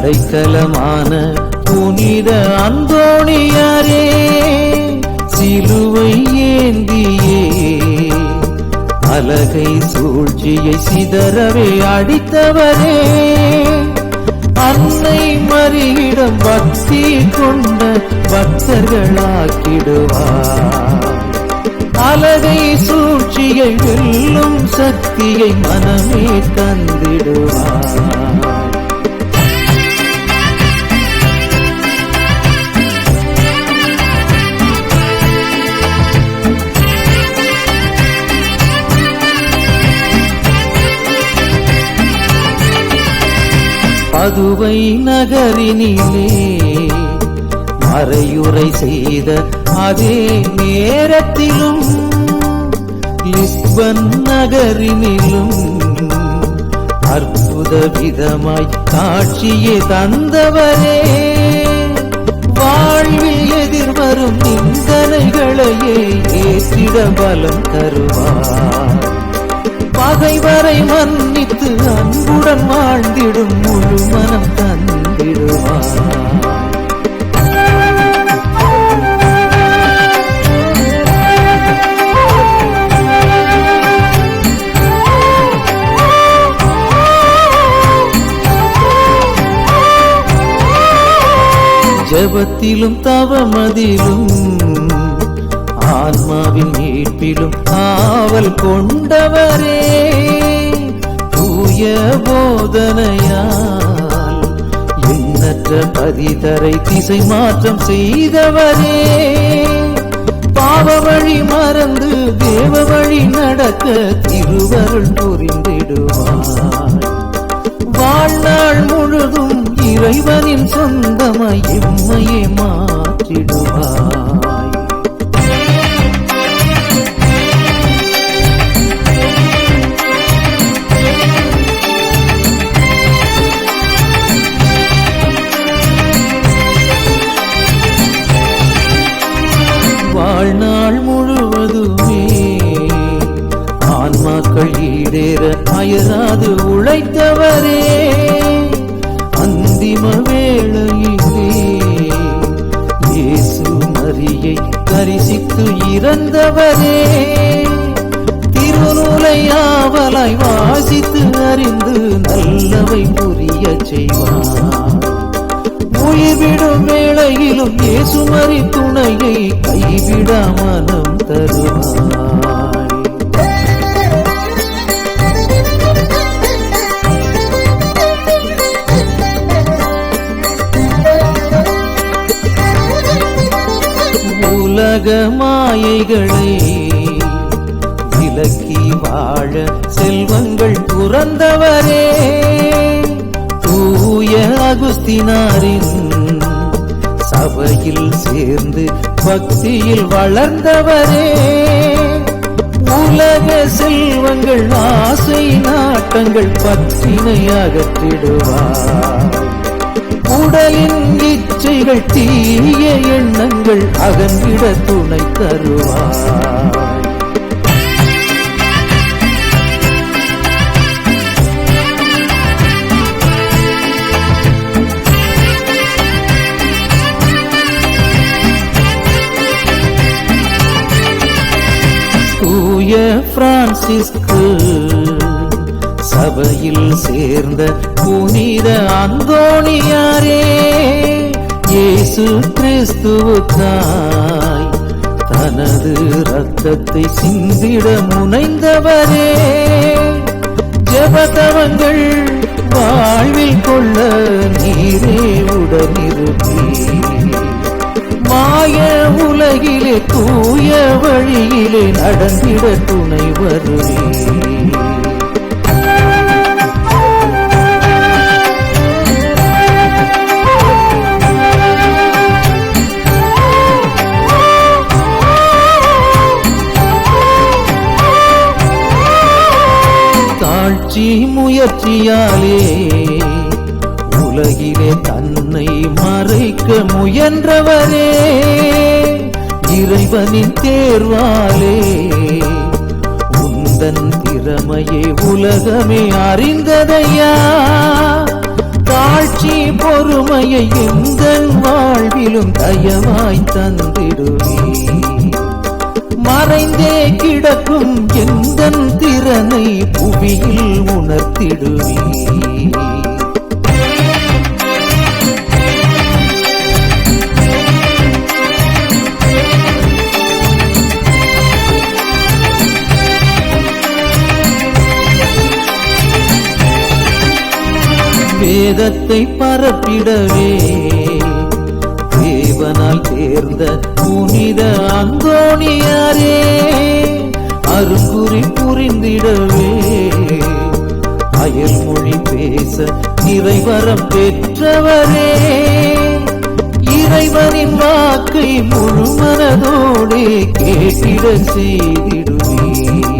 அடைக்கலமான புனித அந்தோணியாரே சிலுவை ஏந்தியே. அலகை சூழ்ச்சியை சிதறவே அடித்தவரே. அன்னை மறியிடம் பக்தி கொண்ட பக்தர்களாக்கிடுவார். அலகை சூழ்ச்சியை வெல்லும் சக்தியை மனமே தந்திடுவார். மதுவை நகரினிலே மறையுரை செய்த அதே நேரத்திலும் லிஸ்பன் நகரினிலும் அற்புத விதமாய் காட்சியை தந்தவரே. வாழ்வில் எதிர்வரும் நிந்தனைகளையே ஏற்றிட பலம் தருவார். பகைவரை மன்னித்து அன்புடன் வாழ்ந்திடும் முழு மனம் தந்திடுவார் ஜபத்திலும் தவமதிலும் ஆன்மாவின் மீட்பிலும் ஆவல் கொண்டவரே தூய போதனையால் எண்ணற்ற பதிதரை திசை மாற்றம் செய்தவரே. பாவ வழி மறந்து தேவ வழி நடக்க திருவருள் புரிந்திடுவார். வாழ்நாள் முழுதும் இறைவனின் சொந்தமாய் எம்மையே மாற்றிடுவாய் நல்லவை புரிய செய்வார். உயிர்விடும் வேளையிலும் இயேசுமரி துணையை கைவிட மனம் தருவாய் உலக மாயைகளை விலக்கி வாழ செல்வங்கள் புறந்தவரே தூய அகுஸ்தினாரின் சபையில் சேர்ந்து பக்தியில் வளர்ந்தவரே. உலக செல்வங்கள் ஆசை நாட்டங்கள் பற்றினை அகற்றிடுவார். உடலின் இச்சைகள் தீய எண்ணங்கள் அகன்றிட துணை தருவார். பிரான்சிஸ்கு சபையில் சேர்ந்த புனித அந்தோணியாரே இயேசு கிறிஸ்துவுக்காய் தனது ரத்தத்தை சிந்திட முனைந்தவரே. ஜபதவங்கள் வாழ்வில் கொள்ள நீரே உடனிருப்பீர். மாய உலகிலே தூய வழியிலே நடந்திட துணை வருவே. தாழ்ச்சி முயற்சியாலே உலகிலே தன்னை மறைக்க முயன்றவரே. இறைவனின் தேர்வாலே உந்தன் திறமையை உலகமே அறிந்ததையா? தாழ்ச்சி பொறுமையை எந்தன் வாழ்விலும் தயவாய் தந்திடுவே மறைந்தே கிடக்கும் எந்தன் திறனை புவியில் உணர்த்திடுவே வேதத்தை பரப்பிடவே. தேவனால் தேர்ந்த புனித அந்தோணியாரே அருங்குறி புரிந்திடவே. அயல் மொழி பேச இறைவரம் பெற்றவரே இறைவனின் வாக்கை முழுமனதோடே கேட்டிட செய்திடுவே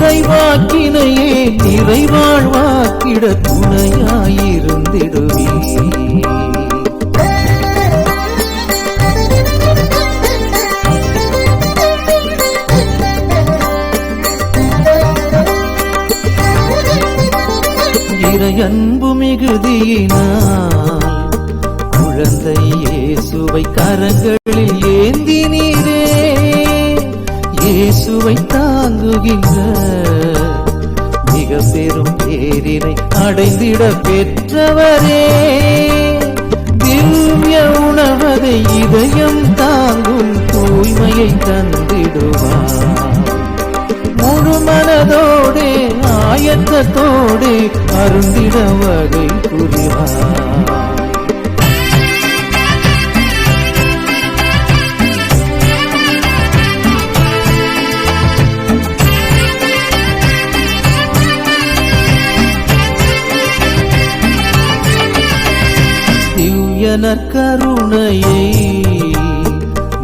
இறைவாக்கினையே நிறைவாழ்வாக்கிட துணையாயிருந்திடுவே அன்பு மிகுதியினால் குழந்தை இயேசுவை கரங்களில் ஏந்தினி இயேசுவை தாங்குகின்ற மிக பெரும் பேரினை அடைந்திட பெற்றவரே. திவ்ய உணவதை இதயம் தாங்கும் தூய்மையை தந்திடுவார் முழு மனதோடே ஆயத்தத்தோடே அருந்திட வகை புரிவார் நற்கருணையை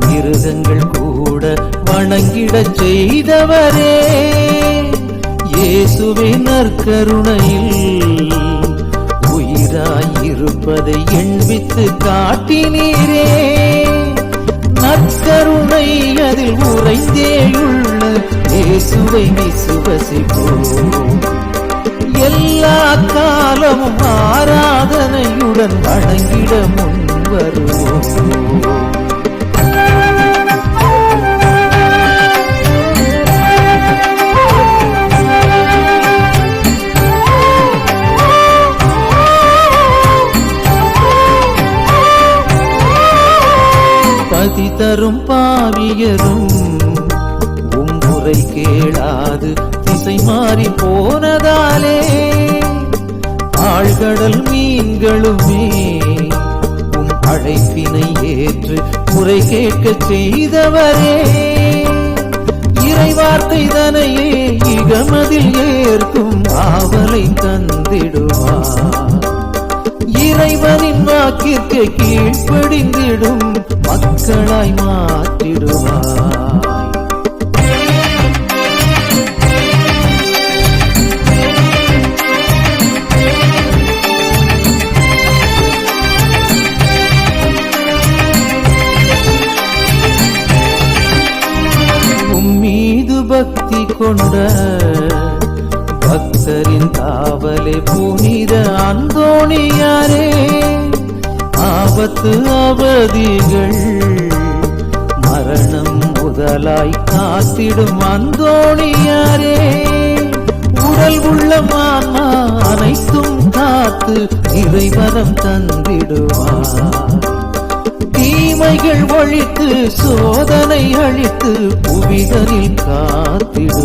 மிருகங்கள் கூட வணங்கிடச் செய்தவரே. இயேசுவே நற்கருணையில் உயிராயிருப்பதை எண்பித்து காட்டினீரே. நற்கருணை அதில் உறைந்தேயுள்ள இயேசுவை விசுவசிப்போம் எல்லா காலமும் ஆராதனையுடன் வணங்கிட முன் வருவோம் பதி தரும் பாவியரும் உம்புரை கேளாது. மாறி போனதாலே ஆழ்கடல் மீன்களுமே உன் அழைப்பினை ஏற்று முறை கேட்க செய்தவரே. இறைவார்த்தை தனையே இகமதில் ஏற்கும் ஆவலை தந்திடுவார். இறைவனின் வாக்கிற்கு கீழ்ப்படிந்திடும் மக்களாய் மாற்றிடுவார். கொண்ட பக்தரின் காவலே புனித அந்தோணியாரே. ஆபத்து அவதிகள் மரணம் முதலாய் காத்திடும் அந்தோணியாரே. உடல் உள்ளமான அனைத்தும் காத்து இறைவனம் தந்திடுவார். தீமைகள் ஒழித்து சோதனை அழித்து புவிதனில் காத்திடும்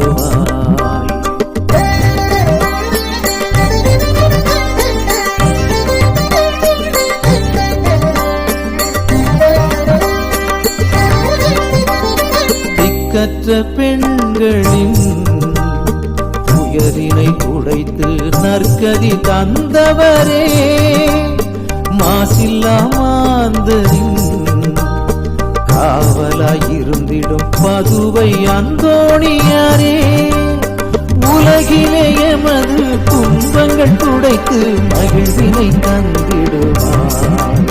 எல்லாம் மாந்தரின் காவலாயிருந்திடும் பதுவை அந்தோணியாரே. உலகிலே எமது துன்பங்கள் துடைத்து மகிழ்வினை தந்திடுவார்.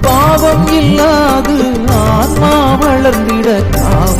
பாவம் இல்லாது ஆன்மா வளர்ந்திட காவல்